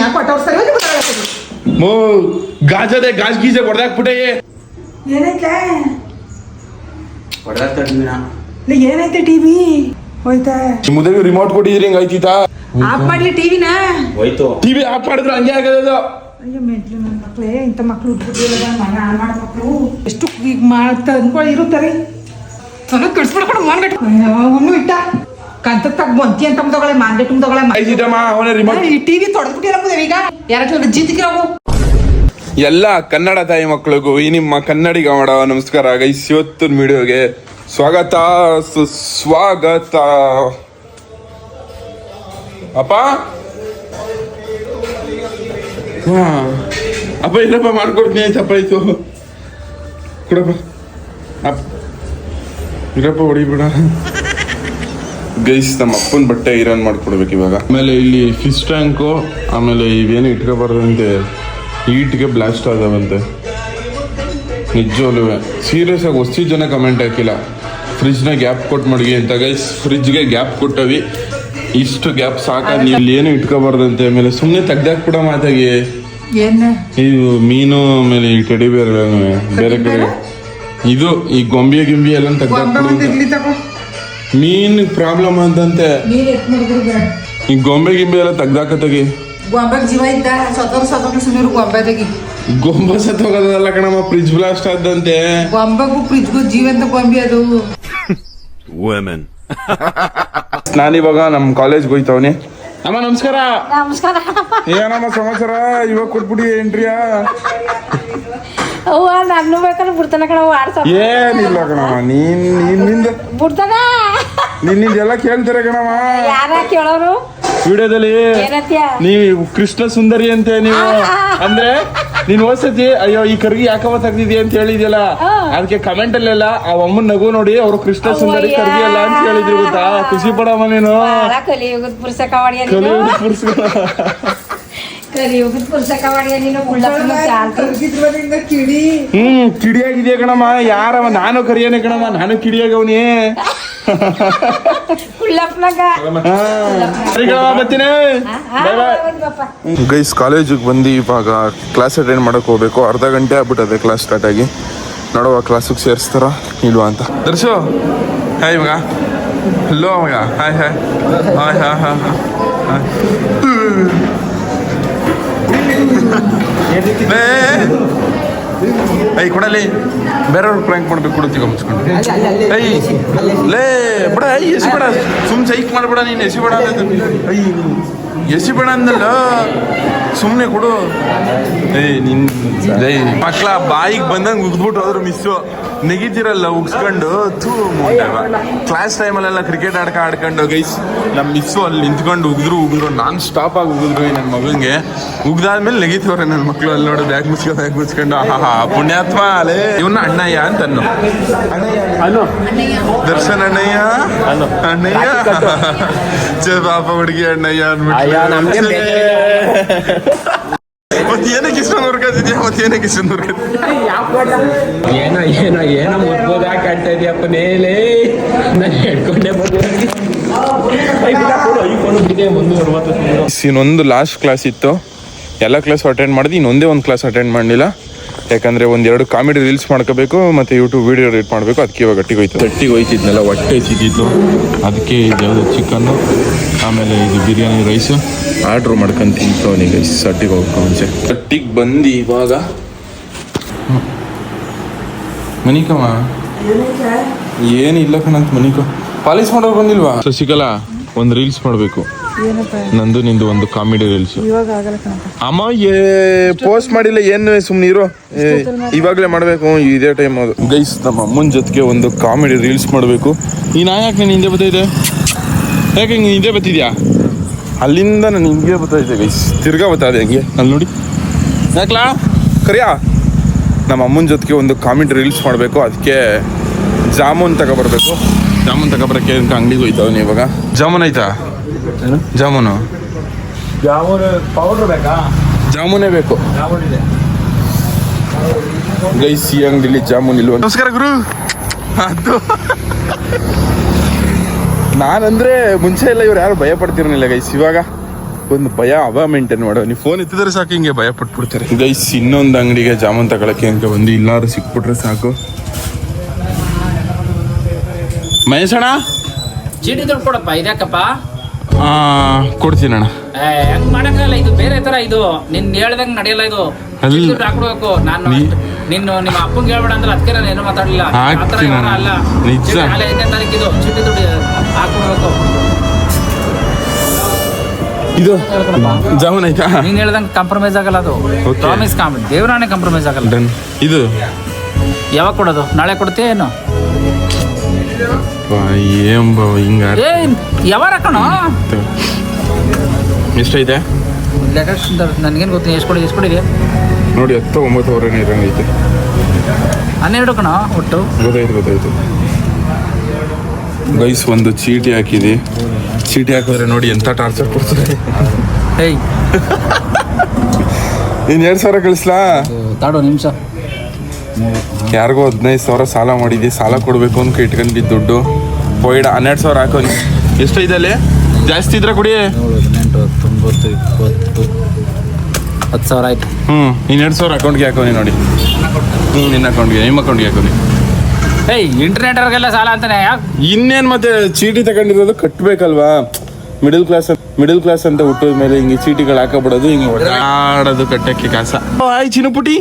ಯಾಕೆ ಸರಿ ಹೋಗಿ ಗೊತ್ತಾಗಲ್ಲ ಮೋ ಗಾಜದೆ ಗಾಜ್ ಗೀಜೆ ಹೊಡೆದಾಕ್ಬಿಟ್ಟೆ. ಏನೈತೆ? ಇಲ್ಲ ಏನೈತೆ ಟಿವಿ ಹೋಯ್ತಾ? ಮುದವಿ ರಿಮೋಟ್ ಕೊಟ್ಟಿದ್ರಿ ಹಿಂಗ ಐತೀತಾ ಆಫ್ ಮಾಡ್ಲಿ ಟಿವಿನ ಹೋಯ್ತು. ಟಿವಿ ಆಫ್ ಮಾಡಿದ್ರೆ ಹಂಗೆ ಆಗೋದು ಅಯ್ಯೋ ಮೆಂಟ್ಲು ನನ್ನ ಮಕ್ಳೇ ಇಂಥ ಮಕ್ಳು ಹುಟ್ಟಿಲ್ಲ ಮಗ ಹಾಳು ಮಾಡೋ ಮಕ್ಳು ಎಷ್ಟು ಈಗ ಮಾಡ್ತಾ ಅಂದ್ಕೊಳ್ಳಿ ಇರುತ್ತಾರೆ. ಸ್ವಲ್ಪ ಕೆಡ್ಸ್ಬಿಡ್ಕೊಂಡು ಮಾನ್ಗಟ್ಟು ಅವನು ಇಟ್ಟ. ಕಂತ ತಗ್ ಬಂತಿ ಅಂತ ತಗೊಳ್ಳೆ ತಗೊಳ್ಳೆ ಆಯ್ತಿದಮ್ಮ ಅವನೇ ರಿಮೋಟ್ ಈ ಟಿವಿ ತೊಡೆದ್ಬಿಟ್ಟಿಲ್ಲ ಈಗ. ಯಾರ ಜಿದ್ಕಿರೋವು ಎಲ್ಲ ಕನ್ನಡ ತಾಯಿ ಮಕ್ಕಳಿಗೂ ಈ ನಿಮ್ಮ ಕನ್ನಡಿಗ ಮಾಡ ನಮಸ್ಕಾರ ಗೈಸ್. ಇವತ್ತಿನ ವಿಡಿಯೋಗೆ ಸ್ವಾಗತ ಸುಸ್ವಾಗತ. ಅಪ್ಪ? ಹಾ. ಅಪ್ಪ ಇಲ್ಲಪ್ಪ ಮಾಡ್ಕೊಡ್ತೀನಿ ಆಯ್ತಪ್ಪ ಆಯ್ತು. ಕೊಡಪ್ಪ. ಅಪ್ಪ ಇರಪ್ಪ ಹೊಡಿಬೇಡ. ಗೈಸ್ ನಮ್ಮ ಅಪ್ಪನ ಬಟ್ಟೆ ಐರನ್ ಮಾಡ್ಕೊಡ್ಬೇಕು ಇವಾಗ. ಆಮೇಲೆ ಇಲ್ಲಿ ಫಿಶ್ ಟ್ಯಾಂಕು ಆಮೇಲೆ ಇವೇನು ಇಟ್ಕೋಬಾರ್ದಂತೆ ಈಟ್ಗೆ ಬ್ಲಾಸ್ಟ್ ಆದವಂತೆ ನಿಜವಲ್ಲೂ ಸೀರಿಯಸ್ ಆಗಿ ಹೊಸ ಜನ ಕಮೆಂಟ್ ಹಾಕಿಲ್ಲ. ಫ್ರಿಜ್ನ ಗ್ಯಾಪ್ ಕೊಟ್ಟು ಮಡಗಿ ಅಂತ ಗೈಸ್ ಫ್ರಿಜ್ಗೆ ಗ್ಯಾಪ್ ಕೊಟ್ಟವಿ. ಇಷ್ಟು ಗ್ಯಾಪ್ ಸಾಕ ನೀವು ಇಲ್ಲಿ ಏನು ಇಟ್ಕೋಬಾರ್ದಂತೆ? ಆಮೇಲೆ ಸುಮ್ಮನೆ ತೆಗ್ದಾಕ್ಬಿಡ ಮಾತಾಗಿ. ಏನ? ಇದು ಮೀನು ಆಮೇಲೆ ಈ ಟೆಡಿ ಬೇರೆ ಬೇರೆ ಕಡೆ. ಇದು ಈ ಗೊಂಬೆ ಗಿಂಬಿ ಎಲ್ಲ ತೆಗ್ದಾಕ್ ಮೀನ್ ಪ್ರಾಬ್ಲಮ್ ಅಂತಂತೆ. ನೀರು ಎತ್ ಮಾಡಿದ್ರು ಬೇಡ ಈ ಗೊಂಬೆ ಗಿಂಬೆ ಎಲ್ಲ ತೆಗ್ದಾಕತ್ತಾಗಿ ಗೊಂಬೆ ಜೀವ ಇದ್ದ ಸ್ವತಂತ್ರ ಸ್ವತಂತ್ರ ಸುಮ್ಮನೆ ಗೊಂಬೆ ತೆಗಿ ಗೊಂಬೆ ಸತ್ ಹೋಗೋದಲ್ಲ ಕಣಮ್ಮ ಫ್ರಿಜ್ ಬ್ಲಾಸ್ಟ್ ಆದಂತೆ. ಗೊಂಬೆಗೂ ಫ್ರಿಜ್ಗೂ ಜೀವಂತ ಗೊಂಬೆ ಅದು. ನಾನು ಇವಾಗ ನಮ್ಮ ಕಾಲೇಜ್ಗೆ ಹೋಯ್ತವನಿ. ಅಮ್ಮ ನಮಸ್ಕಾರ. ನಮಸ್ಕಾರ. ಏನಮ್ಮ ಸಮಾಚಾರ? ಇವಾಗ ಕೊಟ್ಬಿಡಿ ಎಂಟ್ರಿಯಾ ಅವ್ವ ನಾನು ಬೇಕಂದ್ರೆ ಬಿಡ್ತಾನ ಕಣ ವಾಟ್ಸಪ್ ಏನಿಲ್ಲ ಕಣವ ನೀನ್ ನಿನ್ನಿಂದ ಬಿಡ್ತಾನ? ನಿನ್ನಿಂದ ಎಲ್ಲ ಕೇಳ್ತಾರೆ ಕಣಮ್ಮ ಯಾರ ಕೇಳೋರು? ವಿಡಿಯೋದಲ್ಲಿ ನೀವು ಕೃಷ್ಣ ಸುಂದರಿ ಅಂತೆ ನೀವು. ಅಂದ್ರೆ ನೀನ್ ಓದ್ಸತಿ ಅಯ್ಯೋ ಈ ಕರ್ಗಿ ಯಾಕವ ತೆಗ್ದಿದ್ಯ ಅಂತ ಹೇಳಿದ್ಯಲ್ಲ? ಅದಕ್ಕೆ ಕಮೆಂಟ್ ಅಲ್ಲೆಲ್ಲ ಆ ಅಮ್ಮನ್ ನಗು ನೋಡಿ ಅವರು ಕೃಷ್ಣ ಸುಂದರಿ. ಕರ್ಗಿ ಅಲ್ಲ ಅಂತ ಹೇಳಿದ್ರು ಗೊತ್ತಾ? ಖುಷಿ ಪಡಮ್ಮ ನೀನು. ಕಲಿಯುಗದ ಪುರುಷ ಕವಾಡಿಯ ಕಲಿಯುಗದ ಪುರುಷ. ಹ್ಮ್ ಕಿಡಿಯಾಗಿದೆಯಾ ಕಣಮ್ಮ. ಯಾರ ನಾನು ಕರಿಯನೆ ಕಣಮ್ಮ. ನಾನು ಕಿಡಿಯಾಗವನಿ. ಗೈಸ್ ಕಾಲೇಜಿಗೆ ಬಂದು ಇವಾಗ ಕ್ಲಾಸ್ ಅಟೆಂಡ್ ಮಾಡಕ್ ಹೋಗ್ಬೇಕು. ಅರ್ಧ ಗಂಟೆ ಆಗ್ಬಿಟ್ಟದೆ ಕ್ಲಾಸ್ ಸ್ಟಾರ್ಟ್ ಆಗಿ. ನೋಡುವ ಕ್ಲಾಸಿಗೆ ಸೇರಿಸ್ತಾರ ಇಲ್ವಾ ಅಂತ. ದರ್ಶು. ಹಾಯ್ ಮಗ. ಹಲೋ ಮಗ. Hi hi hi hi hi I ಕೊಡಲಿ. ಬೇರೆಯವ್ರಿಗೆ ಪ್ರ್ಯಾಂಕ್ ಮಾಡ್ಬೇಕು ಕೊಡುತ್ತೀಗ ಮುಚ್ಕೊಂಡು. ಐ ಲೇ ಬಿಡ ಐ ಎಸಿ ಬೇಡ. ಸುಮ್ ಸೈಕ್ ಮಾಡ್ಬೇಡ ನೀನು ಎಸಿ ಬೇಡ ಅಂತ ಐ ಎಸಿ ಬೇಡ ಅಂದಲ್ಲ. ಸುಮ್ಮನೆ ಕೊಡು. ಏಯ್ ನಿನ್ ಮಕ್ಳ ಬಾಯಿಗೆ ಬಂದಂಗೆ ಉಗ್ದ್ಬಿಟ್ಟು ಹೋದ್ರು ಮಿಸ್ಸು ನೆಗಿತಿರಲ್ಲ ಉಗ್ಸ್ಕೊಂಡು ಥೂ ಕ್ಲಾಸ್ ಟೈಮಲ್ಲೆಲ್ಲ ಕ್ರಿಕೆಟ್ ಆಡ್ಕ ಆಡ್ಕೊಂಡು ಗೈಸ್ ನಮ್ಮ ಮಿಸ್ಸು ಅಲ್ಲಿ ನಿಂತ್ಕೊಂಡು ಉಗಿದ್ರು ಉಗಿದ್ರು ನಾನ್ ಸ್ಟಾಪ್ ಆಗಿ ಉಗಿದ್ರು ನನ್ನ ಮಗನಿಗೆ. ಉಗ್ದಾದ್ಮೇಲೆ ನೆಗಿತವ್ರೆ ನನ್ನ ಮಕ್ಕಳು ಅಲ್ಲಿ ನೋಡಿ ಬ್ಯಾಗ್ ಮುಚ್ಕೊಂಡು ಬ್ಯಾಗ್ ಮುಚ್ಕೊಂಡು ಆಹಾ ಪುಣ್ಯಾತ್ಮ ಅಲೇ. ಇವನ್ನ ಅಣ್ಣಯ್ಯ ಅಂತ ಅನ್ನು ದರ್ಶನ್ ಅಣ್ಣಯ್ಯ? ಅಣ್ಣಯ್ಯ? ಛೇ ಪಾಪ ಹುಡುಗಿ ಅಣ್ಣಯ್ಯ ಅಂದ್ಬಿಟ್ಟು ಮತ್ತೆ ಏನಕ್ಕೆ ಇಷ್ಟೊಂದು ಹುರ್ಕತ್ತಿದ್ಯಾ ಮತ್ತೆ ಏನಕ್ಕೆ ಇಷ್ಟೊಂದು ಹುರ್ಕತ್ತಿದ್ಯಾ ಏನೋ ಏನೋ ಏನೋ ಮುದ್ಬೋದ ಕಾಣ್ತಾ ಇದೆಯಪ್ಪ ಮೇಲೆ? ನಾನು ಹೇಳ್ಕೊಂಡೆ ಇನ್ನೊಂದು ಲಾಸ್ಟ್ ಕ್ಲಾಸ್ ಇತ್ತು. ಎಲ್ಲ ಕ್ಲಾಸ್ ಅಟೆಂಡ್ ಮಾಡಿದ್ವಿ ಇನ್ನೊಂದೇ ಒಂದು ಕ್ಲಾಸ್ ಅಟೆಂಡ್ ಮಾಡಲಿಲ್ಲ. ಯಾಕಂದ್ರೆ ಒಂದೆರಡು ಕಾಮಿಡಿ ರೀಲ್ಸ್ ಮಾಡ್ಕೋಬೇಕು ಮತ್ತೆ ಯೂಟ್ಯೂಬ್ ವಿಡಿಯೋ ಎಡಿಟ್ ಮಾಡಬೇಕು ಅದಕ್ಕೆ ಇವಾಗ ಗಟ್ಟಿಗೆ ಹೋಯ್ತು. ಗಟ್ಟಿಗೆ ಹೋಯ್ತಿದ್ನಲ್ಲ ಹೊಟ್ಟೆ ಸಿದ್ದಿತ್ತು ಅದಕ್ಕೆ ಇದು ಯಾವುದು ಚಿಕನ್ನು ಆಮೇಲೆ ಇದು ಬಿರಿಯಾನಿ ರೈಸು. ಆರ್ಡ್ರ್ ಮಾಡ್ಕೊಂಡು ತಿಂತವನಿಗೆ ಸಟ್ಟಿಗೆ ಹೋಗ್ಬೇಕು ಮುಂಚೆ. ಸಟ್ಟಿಗೆ ಬಂದು ಇವಾಗ? ಮನಿಕಮ್ಮ? ಏನಿಲ್ಲ ಕಣಂತ ಮನಿಕ. ಪಾಲಿಸ್ ಮಾಡೋರು ಬಂದಿಲ್ವಾ? ಸಿಗಲ್ಲ ಒಂದು ರೀಲ್ಸ್ ಮಾಡಬೇಕು. ನಂದು ನಿಂದು ಒಂದು ಕಾಮಿಡಿ ರೀಲ್ಸ್. ಅಮ್ಮ ಏ ಪೋಸ್ಟ್ ಮಾಡಿಲ್ಲ ಏನು ಸುಮ್ಮನೆ ಇರೋ. ಇವಾಗಲೇ ಮಾಡಬೇಕು ಇದೇ ಟೈಮ್ ಅದು. ಗೈಸ್ ನಮ್ಮ ಅಮ್ಮನ ಜೊತೆಗೆ ಒಂದು ಕಾಮಿಡಿ ರೀಲ್ಸ್ ಮಾಡಬೇಕು. ಈ ನಾ ಯಾಕೆ ನೀನು ಹಿಂದೆ ಬತ್ತೈತೆ ಯಾಕೆ ಹಿಂಗೆ ಹಿಂದೆ ಬತ್ತಿದ್ಯಾ ಅಲ್ಲಿಂದ ನಾನು ಹಿಂಗೆ ಬತ್ತೈತೆ ಗೈಸ್ ತಿರ್ಗಾ ಬತ್ತಾದೆ ಹಂಗೆ. ಅಲ್ಲಿ ನೋಡಿ. ಯಾಕ್ಲಾ? ಕರಿಯಾ? ನಮ್ಮ ಅಮ್ಮನ ಜೊತೆಗೆ ಒಂದು ಕಾಮಿಡಿ ರೀಲ್ಸ್ ಮಾಡಬೇಕು. ಅದಕ್ಕೆ ಜಾಮೂನ್ ತಗೊಬರ್ಬೇಕು. ಜಾಮೂನ್ ತಗೊಬರಕ್ಕೆ ಅಂತ ಅಂಗಡಿಗೆ ಹೋಯ್ತಾವನಿ ಇವಾಗ. ಜಾಮೂನ್ ಆಯ್ತಾ? ಜಾಮೂನು. ಜಾಮೂನು ಪೌಡ್ರ್ ಬೇಕಾ? ಜಾಮೂನೇ ಬೇಕು. ಜಾಮೂನ್ ಇದೆ. ಗೈಸ್ ಈ ಅಂಗಡಿಲಿ ಜಾಮೂನ್ ಇಲ್ವ ನಮಸ್ಕಾರ ಗುರು. ಅದು. ನಾನಂದ್ರೆ ಮುಂಚೆ ಎಲ್ಲ ಇವ್ರು ಯಾರು ಭಯ ಪಡ್ತಿರ್ಲಿಲ್ಲ ಗೈಸ್ ಇವಾಗ ಒಂದು ಭಯ ಅವ ಮೇಂಟೈನ್ ಮಾಡೋ ನೀವು ಫೋನ್ ಎತ್ತಿದ್ರೆ ಸಾಕು ಹಿಂಗೆ ಭಯ ಪಟ್ಬಿಡ್ತಾರೆ. ಗೈಸ್ ಇನ್ನೊಂದು ಅಂಗಡಿಗೆ ಜಾಮೂನ್ ತಗೊಳಕ್ಕೆ ಅಂತ ಒಂದು ಇಲ್ಲಾರು ಸಿಕ್ಬಿಟ್ರೆ ಸಾಕು. ಮಹೇಶಣ್ಣ? ಚೀಟಿ ದುಡ್ಡು ಕೊಡಪ್ಪ ಇದ್ಯಾಕಪ್ಪ? ಕೊಡ್ತೀನಿ ಅಣ್ಣ. ಹೆಂಗ್ ಮಾಡಕ್ಕಾಗಲ್ಲ ಇದು? ಬೇರೆ ತರ ಇದು. ನಿನ್ ಹೇಳ್ದಂಗ್ ನಡೆಯಲ್ಲ ಇದು. ಅಲ್ಲಿ- ದುಡ್ಡು ಹಾಕ್ಬಿಡ್ಬೇಕು. ನಾನು ನೀ- ಅಷ್ಟ್- ನಿಮ್ಮ ಅಪ್ಪಂಗೆ ಹೇಳ್ಬೇಡ ಅಂದ್ರೆ ಅದಕ್ಕೆ ನಾನು ಏನು ಮಾತಾಡಲಿಲ್ಲ. ಹಾಕ್ತೀನಿ ನಾನು. ಅಲ್ಲ ನಿಜ. ನಾಳೆ ಐದನೇ ಇದು. ಚೀಟಿ ದುಡ್ಡು ಹಾಕ್ಬಿಡ್ಬೇಕು. ಇದು ಜಾಮೂನ್ ಆಯ್ತಾ? ನೀನ್ ಹೇಳ್ದಂಗ್ ಕಾಂಪ್ರಮೈಸ್ ಆಗಲ್ಲ ಅದು. Okay. ಪ್ರಾಮಿಸ್ ಕಾಮ್. ದೇವರಾಣೆ ಕಾಂಪ್ರಮೈಸ್ ಆಗಲ್ಲ. ಡನ್ ಇದು? ಯಾವಾಗ ಕೊಡೋದು? ನಾಳೆ ಕೊಡ್ತೀಯ ಏನು? ಏನ್ ಬಾ ಹಿಂಗ ಏ ಯಾವಾಗ ಕಣೋ? ಎಷ್ಟೈತೆ ಲೆಕ್ಕ ನನ್ಗೇನು ಗೊತ್ತಿಲ್ಲ ಎಷ್ಟು ಕೊಡಿ ಎಷ್ಟು ಕೊಡಿದೆ ನೋಡಿ ಹತ್ತು ಒಂಬತ್ತುವರೆನೇ ಇರಂಗೈತೆ ಹನ್ನೆರಡು ಕಣೋ ಒಟ್ಟು? ಗೊತ್ತಾಯ್ತು ಗೊತ್ತಾಯ್ತು. ಗೈಸ್ ಒಂದು ಚೀಟಿ ಹಾಕಿದಿ. ಚೀಟಿ ಹಾಕಿದ್ರೆ ನೋಡಿ ಎಂಥ ಟಾರ್ಚರ್ ಕೊಡ್ತಾರೆ. ಏಯ್. ಇನ್ ಎರಡ್ ಸಾವಿರ ಕಳಿಸ್ಲಾ? ತಾಡು ನಿಮಿಷ. ಯಾರಿಗೋ ಹದಿನೈದು ಸಾವಿರ ಸಾಲ ಮಾಡಿದ್ದೆ ಸಾಲ ಕೊಡ್ಬೇಕು ಅಂತ ಇಟ್ಕೊಂಡಿದ್ದು ದುಡ್ಡು. ಪೋಯ್ಡ ಹನ್ನೆರಡು ಸಾವಿರ ಹಾಕೋ ಎಷ್ಟೈತೆ ಅಲ್ಲಿ ಜಾಸ್ತಿ ಇದ್ರೆ ಕುಡಿ ಏಳು ಹದಿನೆಂಟು ಹತ್ತೊಂಬತ್ತು ಇಪ್ಪತ್ತು ಹತ್ತು ಸಾವಿರ ಆಯ್ತು ಹ್ಮ್ ಎರಡು ಸಾವಿರ ಅಕೌಂಟ್ಗೆ ಹಾಕೋನಿ ನೋಡಿ ಹ್ಞೂ ನಿನ್ನ ಅಕೌಂಟ್ಗೆ ನಿಮ್ಮ ಅಕೌಂಟ್ಗೆ ಹಾಕೋನಿ ಏಯ್ ಇಂಟರ್ನೆಟ್ ಅವ್ರಿಗೆಲ್ಲ ಸಾಲ ಅಂತಾನೆ ಇನ್ನೇನು ಇನ್ನೇನ್ ಮತ್ತೆ ಚೀಟಿ ತಗೊಂಡಿರೋದು ಕಟ್ಟಬೇಕಲ್ವಾ ಮಿಡಲ್ ಕ್ಲಾಸ್ ಮಿಡಲ್ ಕ್ಲಾಸ್ ಅಂತ ಹುಟ್ಟಿದ ಮೇಲೆ ಹಿಂಗೆ ಚೀಟಿಗಳು ಹಾಕಬಿಡೋದು ಹಿಂಗೆ ಆಡೋದು ಕಟ್ಟಕ್ಕೆ ಕಾಸ ಆಯ್ ಚಿನ್ನಪುಟಿ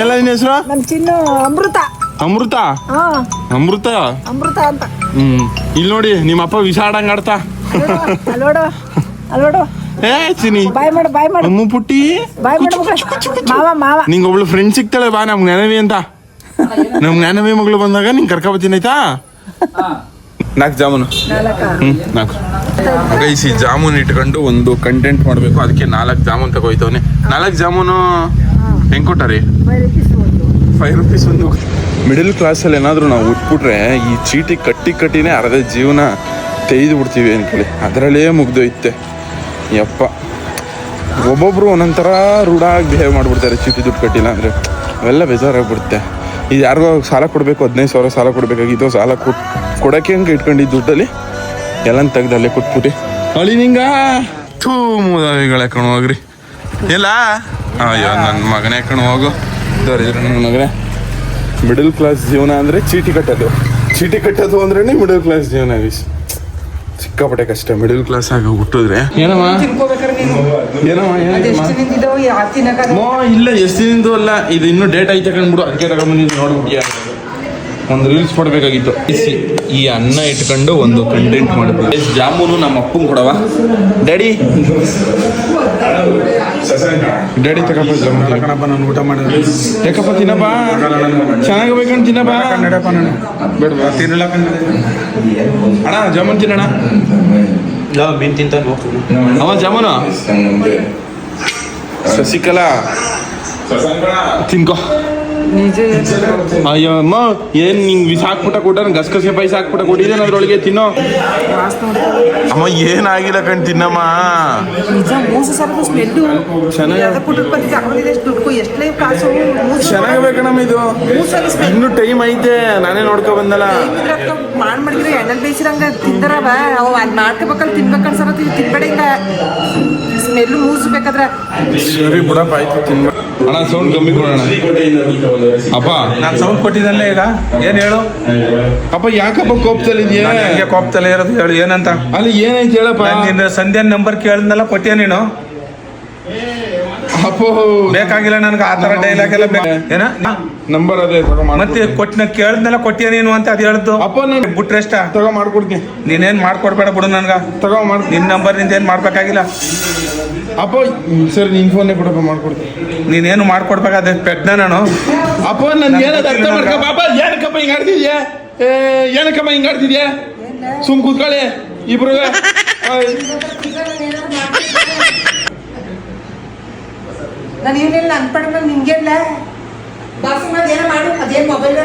ಎಲ್ಲ ನಿನ್ನ ಹೆಸರು ಚಿನ್ನು ಅಮೃತ ಅಮೃತ? ಹಾ. ಅಮೃತ? ಅಮೃತ ಅಂತ. ಹ್ಮ್. ಇಲ್ಲಿ ನೋಡಿ ನಿಮ್ಮ ಅಪ್ಪ ವಿಷಾಡಂಗ್ ಆಡ್ತಾ ಅಲ್ವಡು ಅಲ್ವಡು ಏ ಚಿನಿ ಬಾಯ್ ಮಾಡು ಬಾಯ್ ಮಾಡು. ಅಮ್ಮು ಪುಟ್ಟಿ. ಬಾಯ್ ಮಾಡು ಮಗ. ಮಾವ ಮಾವ. ನಿಂಗೆ ಒಬ್ಳು ಫ್ರೆಂಡ್ ಸಿಗ್ತಾಳೆ ಬಾ ನಮ್ ನೆನವಿ ಅಂತ. ನಮ್ ನೆನವಿ ಮಗಳು ಬಂದಾಗ ನಿಂಗೆ ಕರ್ಕ ಬತ್ತೀನಿ ಆಯ್ತಾ? ನಾಲ್ಕು ಜಾಮೂನು. ಹ್ಮ್ ನಾಲ್ಕು. ಗೈಸಿ ಜಾಮೂನ್ ಇಟ್ಕೊಂಡು ಒಂದು ಕಂಟೆಂಟ್ ಮಾಡಬೇಕು. ಅದಕ್ಕೆ ನಾಲ್ಕು ಜಾಮೂನ್ ತಗೋಯ್ತವನೆ ನಾಲ್ಕು ಜಾಮೂನು ಹೆಂಗ್ ಕೊಟ್ಟಾರಿ? ಫೈವ್ ರುಪೀಸ್ ಒಂದು ಮಿಡಲ್ ಕ್ಲಾಸಲ್ಲಿ ಏನಾದರೂ ನಾವು ಉಟ್ಬಿಟ್ರೆ ಈ ಚೀಟಿ ಕಟ್ಟಿ ಕಟ್ಟಿನೇ ಅರ್ಧ ಜೀವನ ತೆಗೆದು ಬಿಡ್ತೀವಿ ಅಂದ್ಕೊಳ್ಳಿ ಅದರಲ್ಲೇ ಮುಗ್ದೋಯ್ತೆ. ಯಪ್ಪ. ಒಬ್ಬೊಬ್ರು ಒಂದೊಂಥರ ರೂಢಾಗಿ ಬಿಹೇವ್ ಮಾಡಿಬಿಡ್ತಾರೆ ಚೀಟಿ ದುಡ್ಡು ಕಟ್ಟಿಲ್ಲ ಅಂದರೆ. ಅವೆಲ್ಲ ಬೇಜಾರಾಗ್ಬಿಡುತ್ತೆ. ಇದು ಯಾರಿಗೋ ಸಾಲ ಕೊಡಬೇಕು, ಹದಿನೈದು ಸಾವಿರ ಸಾಲ ಕೊಡಬೇಕಾಗಿತ್ತು ಸಾಲ ಕೊಟ್ ಕೊಡೋಕ್ಕೆ ಹಂಗೆ ಇಟ್ಕೊಂಡಿದ್ದು ದುಡ್ಡಲ್ಲಿ ಎಲ್ಲ ತೆಗ್ದು ಅಲ್ಲೇ ಕೊಟ್ಬಿಟ್ಟು. ಅಳಿ ನಿಂಗ ಥೂ ಮೂದಾವಿಗಳು ಕಣ್ ಹೋಗ್ರಿ. ಇಲ್ಲ ಅಯ್ಯೋ ನನ್ನ ಮಗನೇ ಕಣ್ ಹೋಗು. ದರಿದ್ರ ನನ್ನ ಮಗನೇ ಮಿಡಲ್ ಕ್ಲಾಸ್ ಜೀವನ ಅಂದರೆ ಚೀಟಿ ಕಟ್ಟೋದು. ಚೀಟಿ ಕಟ್ಟೋದು ಅಂದ್ರೆ ಮಿಡಲ್ ಕ್ಲಾಸ್ ಜೀವನ ಗೈಸ್ ಸಿಕ್ಕಾಪಟ್ಟೆ ಕಷ್ಟ. ಮಿಡಲ್ ಕ್ಲಾಸ್ ಆಗ ಹುಟ್ಟಿದ್ರೆ. ಏನಮ್ಮ? ಏನಮ್ಮ ಇಲ್ಲ ಎಷ್ಟು ದಿನದ್ದು ಅಲ್ಲ. ಇದು ಇನ್ನೂ ಡೇಟ್ ಐತೆ ಕಂಡ್ಬಿಡು ಅದಕ್ಕೆ ತಗೊಂಡ್ಬಂದಿದ್ದು ನೋಡ್ಬಿಟ್ಟಿಯ ಒಂದು ರೀಲ್ಸ್ ಮಾಡಬೇಕಾಗಿತ್ತು ಈ ಅನ್ನ ಇಟ್ಕೊಂಡು ಒಂದು ಕಂಟೆಂಟ್ ಮಾಡಿದ್ವಿ ಜಾಮೂನು ನಮ್ಮ ಅಪ್ಪಂಗೆ ಕೊಡವ ಡ್ಯಾಡಿ ಡ್ಯಾಡಿ ತಗಪ್ಪ ಜಾಮೂನು. ಕಣಪ್ಪ ನಾನು ಊಟ ಮಾಡಿದ್ರೆ. ಯಾಕಪ್ಪ ತಿನ್ನಪ್ಪ? ಚೆನ್ನಾಗಿ ಬೇಕಂತ ತಿನ್ನಪ್ಪ? ನಡಪ್ಪ ನಾನು. ಬೇಡವಾ? ತಿನ್ನಲ್ಲ ಅಣ್ಣ ಜಾಮೂನ್ ತಿನ್ನಣ ಮೀನ್ ತಿಂತ ಅವ ಜಾಮೂನು? ಶಶಿಕಲಾ ತಿನ್ಕೋ. ಅಯ್ಯೋ ಅಮ್ಮ ಏನ್ ನಿಂಗ್ ವಿಷ ಹಾಕ್ಬಿಟ್ಟ ಕೊಟ್ಟ ಗಸಗಸೆ ಪೈಸೆ ಹಾಕ್ಬಿಟ್ಟ ಕೊಟ್ಟಿದ್ದೇನೆ ಅದ್ರೊಳಗೆ ತಿನ್ನೋ? ಅಮ್ಮ ಏನಾಗಿಲ್ಲ ಕಣ್ ತಿನ್ನಮ್ಮ. ನಿಜ ಮೋಸ ಸರದ ಸ್ಮೆಲ್ಲು. ಚೆನ್ನಾಗಿ ಯಾವ್ದೋ ಪುಟ್ಟಕ್ಕೆ ಬಂದಿದ್ದು ಹಾಕೊಂಡಿದ್ದೆ ಎಷ್ಟು ದುಡ್ಡು ಎಷ್ಟೇ ಕಾಸು ಮೂಸು ಚೆನ್ನಾಗಬೇಕಣಮ್ಮ ಇದು. ಇನ್ನು ಟೈಮ್ ಐತೆ ನಾನೇ ನೋಡ್ಕೊ ಬಂದಲ್ಲ. ಮಾಡ್ ಮಾಡಿದ್ರೆ ಎಣ್ಣೆಲ್ ಬೇಯಿಸಿರಂಗ ತಿಂದರವ. ಅವ್ ಅಲ್ಲಿ ಮಾಡ್ಕೋಬೇಕಲ್ಲ ತಿನ್ಬೇಕು ಅನ್ಸರತ್ತಿ ತಿನ್ಬೇಡ ಹಿಂಗ ಸ್ಮೆಲ್ ಮೂಸ್ಬೇಕಾದ್ರ ಸರಿ ಬಿಡಪ್ಪ ಆಯ್ತು ತಿನ್ಬೇಡ ಅಣ್ಣ ಸೌಂಡ್ ಕಮ್ಮಿ ಕೊಡೋಣ. ಅಪ್ಪ. ನಾನು ಸೌಂಡ್ ಕೊಟ್ಟಿದ್ದಲ್ಲ ಈಗ? ಏನು ಹೇಳು? ಅಪ್ಪ ಯಾಕಪ್ಪ ಕೋಪದಲ್ಲಿ ಇದೆಯಾ? ನಾನು ಹಂಗೆ ಇರೋದು ಹೇಳು ಏನಂತ? ಅಲ್ಲಿ ಏನಾಯ್ತು ಹೇಳಪ್ಪ? ನಾನು ನಿನ್ನ ಸಂಧ್ಯಾ ನಂಬರ್ ಕೇಳಿದ್ನಲ್ಲ ಕೊಟ್ಟಿಯ ನೀನು? ಅಪ್ಪೋ. ಬೇಕಾಗಿಲ್ಲ ನನಗೆ ಆ ಥರ ಡೈಲಾಗ್ ಎಲ್ಲ ಬೇ- ಏನ? ನಂಬರ್ ಅದೇ ತಗೋ ಮತ್ತೆ ಕೊಟ್ಟ ಕೊಟ್ಟಿನ ಕೇಳಿದ್ನಲ್ಲ ಕೊಟ್ಟಿಯ ನೀನು ಅಂತ ಅದು ಹೇಳ್ದು? ಅಪ್ಪ ನಾನು ಬಿಟ್ರೆ ಎಷ್ಟ? ತಗೋ ಮಾಡ್ಕೊಡ್ತೀನಿ. ನೀನೇನ್ ಮಾಡ್ಕೊಡ್ಬೇಡ ಬಿಡು ನನ್ಗ. ತಗೋ ಮಾಡ್ ನಿನ್ನ ನಂಬರ್ನಿಂದ ಏನ್ ಮಾಡ್ಬೇಕಾಗಿಲ್ಲ? ಅಪ್ಪ ಸರ್ ನಿನ್ ಫೋನ್ನೇ ಕೊಡಪ್ಪ ಮಾಡ್ಕೊಡ್ತೀನಿ. ನೀನೇನು ಅದೇ ಪೆಟ್ನ ನಾನು. ಅಪ್ಪ ನನ್ ಏನದ ಅರ್ಥ ಮಾಡ್ಕ ಪಾಪ ಏನಕ್ಕಪ್ಪ ಹಿಂಗ್ ಆಡ್ತಿದ್ಯಾ? ಏ ಏನಕ್ಕಪ್ಪ ಹಿಂಗ್ ಆಡ್ತಿದ್ಯಾ? ಸುಮ್ ಕೂತ್ಕೊಳ್ಳಿ ಇಬ್ರು. ನಾನು ಏನಿಲ್ಲ ಅನ್ಪಡ ನಿಮ್ಗೆ ಇಲ್ಲ. ಬಾಕ್ಸ್ ಮಾಡಿ ಏನೋ ಮಾಡು ಅದೇನು ಮೊಬೈಲ್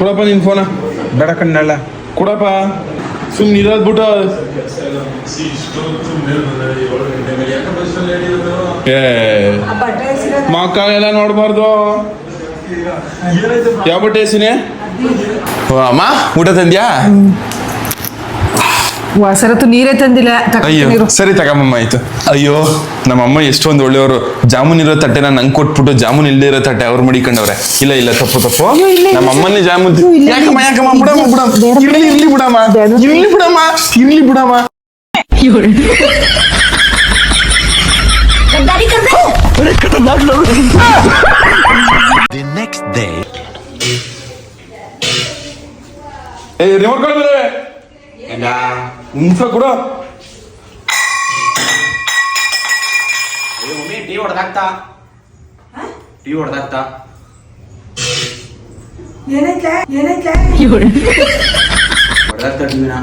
ಕೊಡಪ್ಪ ನಿನ್ ಫೋನ ಬೇಡ ಕಣ್ಣಲ್ಲ ಕೊಡಪ್ಪ. ಸುಮ್ ಇರೋದ್ಬಿಟ್ಟು ಏ ಆ ಬಟ್ಟೆ ಮಕ್ಕಳೆಲ್ಲ ನೋಡ್ಬಾರ್ದು. ಯಾವ ಬಟ್ಟೆ ಸಿನಿ ಅಮ್ಮ ಊಟ ತಂದ್ಯಾ? ವಾಸರತ್ತು ನೀರೇ ತಂದಿಲ್ಲ. ಅಯ್ಯೋ ಸರಿ ತಗಮ್ಮ ಆಯ್ತು. ಅಯ್ಯೋ ನಮ್ಮಮ್ಮ ಎಷ್ಟೊಂದು ಒಳ್ಳೆಯವರು. ಜಾಮೂನ್ ಇರೋ ತಟ್ಟೆನ ನಂಗೆ ಕೊಟ್ಬಿಟ್ಟು ಜಾಮೂನ್ ಇಲ್ಲದೆ ಇರೋ ತಟ್ಟೆ ಅವ್ರು ಮಡಿಕೊಂಡವ್ರೆ. ಇಲ್ಲ ಇಲ್ಲ ತಪ್ಪು ತಪ್ಪು. ನಮ್ಮ ಅಮ್ಮನೇ ಜಾಮೂನ್ ಯಾಕಮ್ಮ ಯಾಕಮ್ಮ ಬಿಡಮ್ಮ ಬಿಡಮ್ಮ. ಇರ್ಲಿ ಇರ್ಲಿ ಬಿಡಮ್ಮ. ಇರ್ಲಿ ಬಿಡಮ್ಮ. ಇರ್ಲಿ ಬಿಡಮ್ಮ. The next day. ಏ ರಿಮೋಟ್ ಕೊಡ್ಬೇರೆ ಉಂಸ ಕೊಡು ಟೀ ಹೊಡೆದಾಗ್ತಾ ಟೀ ಹೊಡೆದಾಕ್ತಾ ಏನೈತೆ ಏನೈತೆ ಹೊಡೆದಾಕ್ತಾ ಟಿವಿನ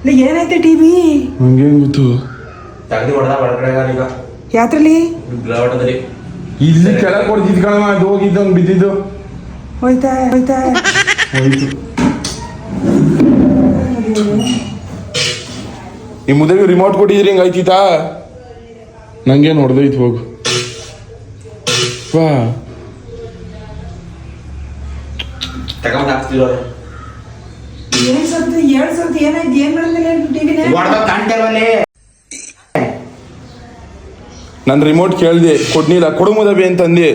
ಇಲ್ಲ, ಏನೈತೆ ಟಿವಿ ಗೊತ್ತು ತೆಗ್ದು ಹೊಡೆದ ಹೊರಗಡೆ ಈಗ ಯಾತ್ರಲ್ಲಿ ಇಲ್ಲಿ ಕೆಳಗೆ ಅದು ಹೋಗಿದ್ದಂಗ್ ಬಿದ್ದಿದ್ದು ಹೋಯ್ತಾ ಹೋಯ್ತಾ ಹೋಯ್ತು ಈ ಮುದ್ದೆಗೆ ರಿಮೋಟ್ ಕೊಟ್ಟಿದ್ರಿ ಹಿಂಗೆ ಆಯ್ತಿತಾ ನಂಗೆ ನೋಡ್ದೈತಿ ಹೋಗು. ವಾ. ನಾನು ರಿಮೋಟ್ ಕೇಳ್ದೆ ಕೊಡ್ನಿಲ್ಲ ಕೊಡು ಮುದಬಿ ಅಂತಂದೆ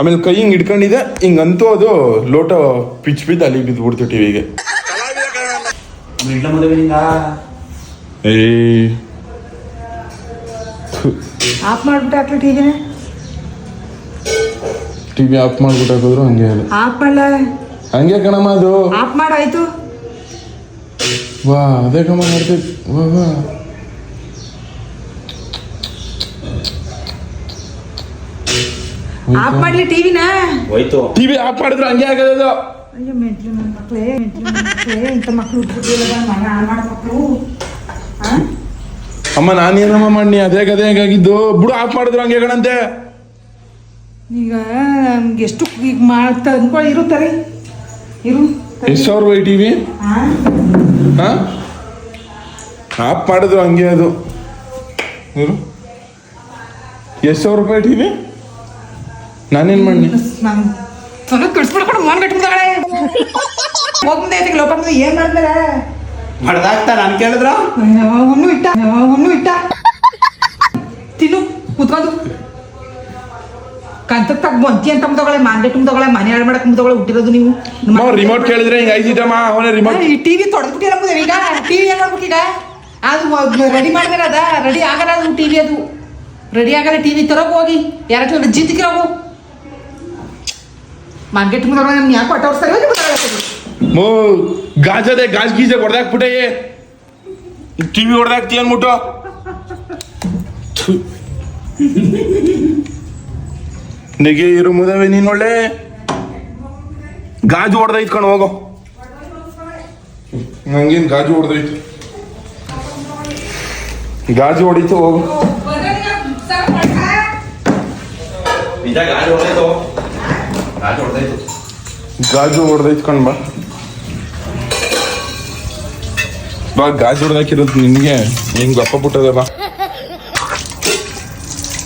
ಆಮೇಲೆ ಕೈ ಹಿಂಗ್ ಇಟ್ಕೊಂಡಿದೆ ಹಿಂಗ್ ಅಂತೂ ಅದು ಲೋಟ ಪಿಚ್ ಬಿದ್ದು ಅಲ್ಲಿ ಬಿದ್ದುಬಿಡ್ತು ಟಿವಿಗೆ. ಏಯ್. ಆಫ್ ಮಾಡ್ಬಿಟ್ಟು ಹಾಕ್ಲಿ ಟಿವಿನ ಟಿವಿ ಆಫ್ ಮಾಡ್ಬಿಟ್ಟು ಹಾಕಿದ್ರು ಹಂಗೆ ಅದು ಆಫ್ ಮಾಡಲ? ಹಂಗೆ ಕಣಮ್ಮ ಅದು. ಆಫ್ ಮಾಡಾಯ್ತು ವಾ ಅದೇ ಕಮ್ಮ ಮಾಡ್ತೀವಿ ವಾ ವಾ. ಆಫ್ ಮಾಡ್ಲಿ ಟಿವಿನ ಹೋಯ್ತು. ಟಿವಿ ಆಫ್ ಮಾಡಿದ್ರು ಹಂಗೆ ಆಗೋದು ಅಯ್ಯೋ ಮೆಂಟ್ಲು ನನ್ನ ಮೆಂಟ್ಲು ಇಂಥ ಮನೆ ಹಾಳು ಮಾಡೋ ಆ? ಅಮ್ಮ ನಾನೇನಮ್ಮ ಮಾಡಿ ಅದೇ ಗದೆ ಹೇಗಾಗಿದ್ದು. ಬಿಡು ಆಫ್ ಮಾಡಿದ್ರು ಹಂಗೆ ಕಣಂತೆ. ಈಗ ನಮ್ಗೆ ಎಷ್ಟು ಈಗ ಮಾಡ್ತಾ ಅಂದ್ಕೊಳ್ಳಿ ಇರುತ್ತಾರೆ ಇರು ಎಷ್ಟು ಸಾವಿರ ರೂಪಾಯಿ ಟಿವಿ? ಹಾ? ಆಫ್ ಮಾಡಿದ್ರು ಹಂಗೆ ಅದು. ಇರು. ಎಷ್ಟು ಸಾವಿರ ರೂಪಾಯಿ ಟಿವಿ? ನಾನೇನು ಮಾಡಿ ಕಳ್ಸ್ಬಿಡ್ಕೊಂಡು ಮನ್ ಹೋಗ್ಮುಂದೆ ಐತಿಗೆ ಲೋಪ ಏನು ಮಾಡಿದ್ರೆ ಹೊಡೆದಾಕ್ತಾ ನಾನು ಕೇಳಿದ್ರ? ಹುಣ್ಣು ಇಟ್ಟ ಹುಣ್ಣು ಇಟ್ಟ. ತಿನ್ನು ಕುತ್ಕೊಂಡು. ಕಂತ ತಗ್ ಬಂತಿ ಅಂತ ತಗೊಳ್ಳೆ ಮಾನ್ಯ ತುಂಬ ತಗೊಳ್ಳೆ ಮನೆ ಹಾಳು ಮಾಡಕ್ ತಗೊಳ್ಳೆ ಹುಟ್ಟಿರೋದು ನೀವು. ರಿಮೋಟ್ ಕೇಳಿದ್ರೆ ಹಿಂಗೆ ಐದಿದ್ದಮ್ಮ ಅವನೇ ರಿಮೋಟ್ ಈ ಟಿವಿ ತೊಡೆದ್ಬಿಟ್ಟಿರ ಮುಂದೆ ಈಗ ಟಿವಿ ಏನ್ ಮಾಡ್ಬೇಕು ಈಗ ಅದು ರೆಡಿ ಮಾಡಿದ್ರೆ ಅದ ರೆಡಿ ಆಗಲ್ಲ ಅದು ಟಿವಿ ಅದು. ರೆಡಿ ಆಗಲ್ಲ ಟಿವಿ ತರೋಕ್ ಹೋಗಿ. ಯಾರ ಜಿಂತಿಗಿರೋವು ಮಾರ್ಕೆಟ್ ಮುಂದೆ ನಮ್ಗೆ ಯಾಕೆ ಹೊಟ್ಟೆ ಹೊಡ್ಸ್ತಾರೆ ಮೋ ಗಾಜದೆ ಗಾಜ್ ಗೀಜೆ ಹೊಡೆದಾಕ್ಬಿಟ್ಟೆ ಟಿವಿ ಹೊಡೆದಾಕ್ತಿ ಅನ್ಬಿಟ್ಟು ಥು. ನೆಗೆ ಇರು ಮುದವೆ ನೀನ್ ಒಳ್ಳೆ ಗಾಜು ಹೊಡೆದೈತ್ ಕಣ್ ಹೋಗೋ ನಂಗೇನ್ ಗಾಜು ಹೊಡೆದೈತು ಗಾಜು ಹೊಡೀತು ಹೋಗು ನಿಜ ಗಾಡಿ ಗಾಡಿ ಹೊಡೆದೈತು. ಗಾಜು ಹೊಡೆದೈತ್ಕೊಂಡ್ ಬಾ. ಬಾ ಗಾಜು ಹೊಡೆದಾಕಿರೋದು ನಿನ್ಗೆ. ಹಿಂಗ್ ಅಪ್ಪ ಬಿಟ್ಟದ ಬಾ.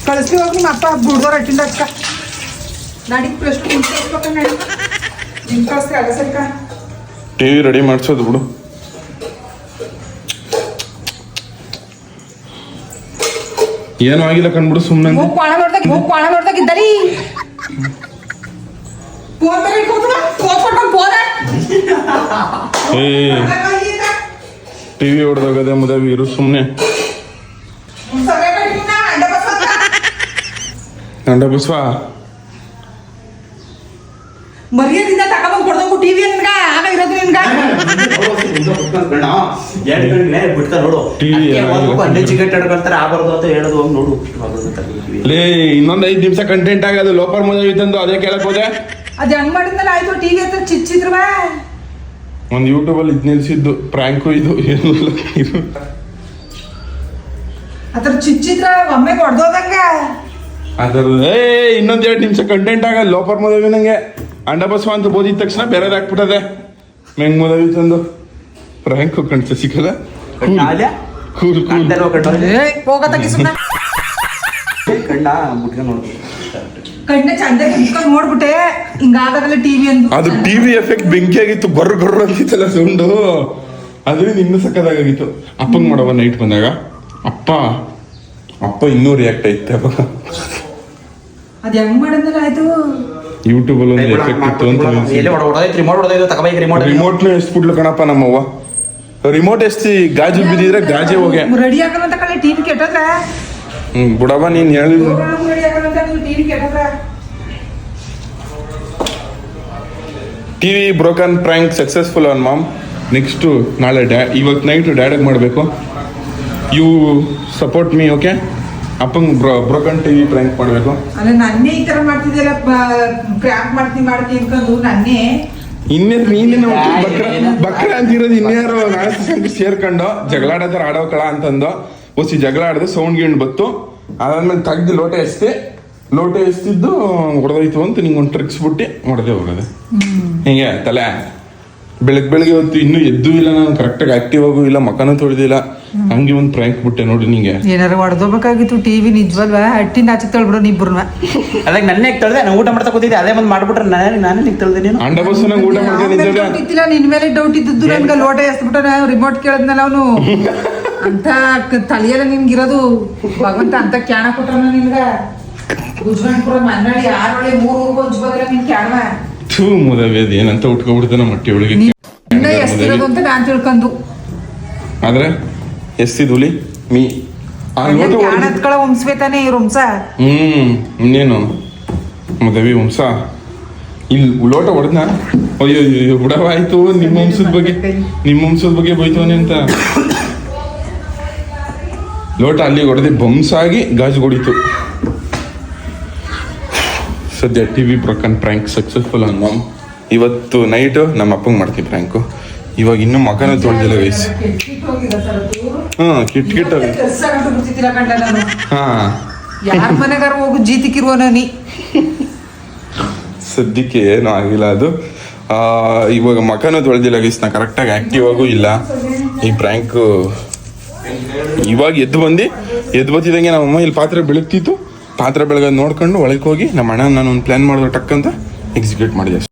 ಕಳಿಸಿ ಹೋಗಿ ನಿಮ್ಮ ಅಪ್ಪ ಬುಡ್ದವ್ರ ಅಟ್ಟಿಂದ ಅಕ್ಕ. ನಾಡಿಗೆ ಪ್ರಶ್ನೆ ನಿಂತ್ಕೊಳ್ಬೇಕು ನಡಿ ನಿಂಗೆ ಕಳಿಸ್ತೀವಿ ಅಲ್ಲ ಸರಿಕ? ಟಿವಿ ರೆಡಿ ಮಾಡ್ಸೋದು ಬಿಡು. ಏನೂ ಆಗಿಲ್ಲ ಕಣ್ಬಿಡು ಸುಮ್ಮನೆ ಹೋಗ್ ಪಾಣ ನೋಡ್ದಾಗ ಮೂಗ್ ಪಾಣ ನೋಡ್ದಾಗ ಇದ್ದರಿ ಟಿವಿ ಹೊಡೆದೋಗದೆ ಮುದವಿ ಇರು ಸುಮ್ಮನೆ ನಂಡ ಬಸವ ಮರ್ಯಾದಿಂದ ತಗೊಂಡ್ ಕೊಡ್ದೋಗು ಟಿವಿ ನನ್ಗ ಆಗ ಇರೋದು ನಿನ್ಗ ಎರಡು ಗಂಟೆ ಬಿಡ್ತಾ ನೋಡು ಟಿವಿ ಅದ್ಕೆ ಏನಾಗಿಲ್ಲ. ಹೋಗ್ಬೇಕು, ಅಲ್ಲೇ ಚಿಕೆಟ್ ಹಿಡ್ಕೊಳ್ತಾರೆ ಆಗಬಾರ್ದು ಅಂತ ಹೇಳೋದು ಹೋಗಿ ನೋಡು. ಲೇ ಇನ್ನೊಂದ್ ಐದ್ ನಿಮಿಷ ಕಂಟೆಂಟ್ ಆಗೋದು ಲೋಪರ್ ಮದುವೆ ಇತ್ತಂದು ಅದೇ ಕೇಳಕ್ ಹೋದೆ. ಅದ್ ಹೆಂಗ್ ಮಾಡಿದ್ಮೇಲೆ ಆಯ್ತು ಟಿವಿ ಹತ್ರ ಚಿಚ್ಚಿದ್ರವಾ ಒಂದು ಯೂಟ್ಯೂಬ್ ಅಲ್ಲಿ ಇದು ನಿಲ್ಸಿದ್ದು ಪ್ರ್ಯಾಂಕು ಇದು ಏನು ಇದು. ಅದ್ರ ಚಿಚ್ಚಿದ್ರ ಒಮ್ಮೆ ಹೊಡೆದೋದಂಗ ಅದ್ರ ಏ ಇನ್ನೊಂದ್ ಎರಡು ನಿಮಿಷ ಕಂಟೆಂಟ್ ಆಗ ಲೋಪರ್ ಮದುವೆ ನಂಗೆ. ಅಂಡ ಬಸವ ಅಂತ ಬೋದಿದ ತಕ್ಷಣ ಬೇರೆ ಹಾಕ್ಬಿಟ್ಟದೆ ಮೆಂಗ್ ಮದುವೆ ತಂದು? ಪ್ರ್ಯಾಂಕು ಕಣ್ಸ ಸಿಕ್ಕಲ್ಲ? ಕೂಲ್ ಕೂಲ್ ಹೋಗತ್ತಕ್ಕೆ ಸುಮ್ಮನೆ ಕಣ್ಣ ಮುಟ್ಕೊಂಡು ನೋಡು. ಕಣ್ಣ ಚಂದಾಗಿ ಇಟ್ಕೊಂಡು ನೋಡ್ಬಿಟ್ಟೆ. ಹಿಂಗಾದಾಗಲ್ಲ ಟಿವಿ ಅಂತ ಅದು ಟಿವಿ ಎಫೆಕ್ಟ್ ಬೆಂಕಿ ಆಗಿತ್ತು ಗೊರ್ರ ಗೊರ್ರ ಅಂತಿತ್ತಲ್ಲ ಸೌಂಡು. ಅದರಿಂದ ಇನ್ನೂ ಸಕ್ಕದಾಗಿತ್ತು ಅಪ್ಪಂಗ್ ಮಾಡವ ನೈಟ್ ಬಂದಾಗ. ಅಪ್ಪ ಅಪ್ಪ ಇನ್ನೂ ರಿಯಾಕ್ಟ್ ಆಯ್ತು ಅವಾಗ ಅದ್ ಹೆಂಗ್ ಮಾಡಂದಲ್ಲ ಆಯ್ತು ಯೂಟ್ಯೂಬ್ ಅಲ್ಲಿ ಒಂದು ಎಫೆಕ್ಟ್ ಇತ್ತು ಅಂತ ರಿಮೋಟ್ ರಿಮೋಟ್ ರಿಮೋಟ್ನ ಎಸ್ಬಿಟ್ಲು ಕಣಪ್ಪ ನಮ್ಮವ್ವ. ರಿಮೋಟ್ ಎಷ್ಟಿ ಗಾಜು ಬಿದ್ದಿದ್ರೆ ಗಾಜೆ ಹೋಗಿ. ರೆಡಿ ಆಗಲ್ಲ ಅಂತ ಕಳೆ ಟಿವಿ ಕೆಟ್ಟದ್ರ? ಹ್ಮ್ ಬುಡವ ನೀನ್ ಹೇಳಿ. TV broken prank successful on mom. Next ನಾಳೆ ಡ್ಯಾ ಇವತ್ತು ನೈಟ್ ಡ್ಯಾಡಿಗೆ ಮಾಡಬೇಕು. You support me okay? ಅಪ್ಪಂಗೆ ಬ್ರೋ ಬ್ರೋಕನ್ ಟಿವಿ ಪ್ರ್ಯಾಂಕ್ ಮಾಡಬೇಕು. ಅಲ್ಲ ನನ್ನೇ ಈ ಥರ ಮಾಡ್ತಿದ್ದೀರ ಪ್ರ್ಯಾಂಕ್ ಮಾಡ್ತೀನಿ ಮಾಡ್ತೀನಿ ಅನ್ಕೊಂಡು ನನ್ನೇ? ಇನ್ನೇನು ನೀನೇ ಬಕ್ರ ಬಕ್ರ ಅಂತಿರೋದು ಇನ್ಯಾರು ನಾಳೆ ಸಂಗತಿ ಸೇರ್ಕೊಂಡು ಜಗಳಾಡೋದ್ರ ಆಡೋ ಕಳ ಅಂತಂದು. ಒಸಿ ಜಗಳ ಆಡಿದೆ ಸೌಂಡ್ ಗಿಂಡ್ ಬತ್ತು. ಅದಾದ್ಮೇಲೆ ತೆಗ್ದು ಲೋಟ ಎಸ್ತೆ ಲೋಟ ಎಸ್ತಿದ್ದು ಹೊಡೆದೋಯ್ತು ಅಂತ ನಿಂಗೆ ಒಂದು ಟ್ರಿಕ್ಸ್ ಬಿಟ್ಟು ಹೊಡೆದೇ ಹೋಗೋದು. ಹಿಂಗೆ ತಲೆ. ಬೆಳಗ್ಗೆ ಬೆಳಗ್ಗೆ ಹೊತ್ತು ಇನ್ನೂ ಎದ್ದು ಇಲ್ಲ ನಾನು ಕರೆಕ್ಟಾಗಿ ಆಕ್ಟಿವ್ ಆಗು ಇಲ್ಲ ಮಕನೂ ತೊಳೆದಿಲ್ಲ. ಹಂಗೆ ಒಂದು ಪ್ರ್ಯಾಂಕ್ ಬಿಟ್ಟೆ ನೋಡಿ ನಿಂಗೆ. ಏನಾರು ಹೊಡೆದೋಬೇಕಾಗಿತ್ತು ಟಿವಿ ನಿಜವಲ್ವಾ ಅಟ್ಟಿಂದ ಆಚೆ ತೊಳ್ಬಿಡು ಇಬ್ಬರನ್ನ ಅದಕ್ಕೆ ನನ್ನೇ ತೊಳೆದೆ ನಾನು ಊಟ ಮಾಡ್ತಾ ಕೂತಿದ್ದೆ ಅದೇ ಬಂದು ಮಾಡ್ಬಿಟ್ರೆ ನಾನೇ ನಾನೇ ನಿಂಗೆ ತೊಳೆದೆ ನೀನು. ಅಂಡ ಬಸ್ಸನಾಗ ಊಟ ಮಾಡ್ಕೊಂಡಿದ್ದಾಗ ಡೌಟ್ ಇತ್ತಿಲ್ಲ ನಿನ್ ಮೇಲೆ ಡೌಟ್ ಇದ್ದಿದ್ದು ನನ್ಗೆ ಲೋಟ ಎಸ್ಬಿಟ್ಟು ರಿಮೋಟ್ ಕೇಳಿದ್ನಲ್ಲ ಅವನು. ಅಂತ ತಲೆಯಲ್ಲ ನಿನ್ಗಿರೋದು ಭಗವಂತ ಅಂತ ಕ್ಯಾಣ ಕೊಟ್ರನ ನಿನ್ಗ ಗುಜ್ರಾನ್ಪುರ ಮನ್ನಳಿ ಆರೊಳೆ ಮೂರು ಊರ್ಗ್ ನಿನ್ ಕ್ಯಾಣವ ಥೂ ಮುದವಿ ಅದು ಏನಂತ ಉಟ್ಕೊಬಿಡ್ತಾನ ಮಟ್ಟಿ ಒಳಗೆ. ಇನ್ನ ಎಷ್ಟಿರೋದು ಅಂತ ನಾನ್ ತಿಳ್ಕೊಂಡು ಆದ್ರೆ ಎಸ್ತಿ ಹುಲಿ ಮೀ ಆ ಲೋಟ ಕ್ಯಾಣ ಹೊಡ್ದು- ಹತ್ಕೊಳ ತಾನೇ ಈ ವಂಶ ಹ್ಮ್ ಇನ್ನೇನು? ಮದವಿ ವಂಶ ಇಲ್ಲಿ ಲೋಟ ಹೊಡೆದ್ನ? ಅಯ್ಯೋ ನಿಮ್ಮ ವಂಶದ ಬಗ್ಗೆ. ನಿಮ್ಮ ವಂಶದ ಬಗ್ಗೆ ಬೈತವನೆ ಅಂತ. ಲೋಟ ಅಲ್ಲಿ ಹೊಡೆದು ಬಂಸಾಗಿ ಗಾಜು ಹೊಡಿತು. ಸದ್ಯ T V broken prank successful on mom ಇವತ್ತು ನೈಟು ನಮ್ಮ ಅಪ್ಪಂಗೆ ಮಾಡ್ತೀವಿ ಪ್ರ್ಯಾಂಕು ಇವಾಗ ಇನ್ನೂ ಮಗನ ತೊಳೆದಿಲ್ಲ ವಯಸ್ಸು ಹಾಂ ಕಿಟ್ ಕಿಟ್ ಹಾಂ. ಮನೆಗಾರ ಹೋಗು ಜೀತಿಕಿರುವ ನೀ. ಸದ್ಯಕ್ಕೆ ಏನೂ ಆಗಿಲ್ಲ ಅದು. ಇವಾಗ ಮಕನೂ ತೊಳೆದಿಲ್ಲ ಗೀಸ್ ನಾ ಕರೆಕ್ಟಾಗಿ ಆಕ್ಟಿವ್ ಆಗೂ ಇಲ್ಲ. ಈ ಪ್ರ್ಯಾಂಕ್ ಇವಾಗ ಎದ್ದು ಬಂದು, ಎದ್ದು ಬತ್ತಿದಂಗೆ ನಮ್ಮ ಅಮ್ಮ ಇಲ್ಲಿ ಪಾತ್ರೆ ಬೆಳಗ್ತಿತ್ತು. ಪಾತ್ರೆ ಬೆಳಗೋದು ನೋಡ್ಕೊಂಡು ಒಳಗೆ ಹೋಗಿ, ನಮ್ಮ ಅಣ್ಣ ನಾನು ಒಂದು ಪ್ಲ್ಯಾನ್ ಮಾಡಿದ್ರೆ ಟಕ್ಕಂತ ಎಕ್ಸಿಕ್ಯೂಟ್ ಮಾಡಿದೆ.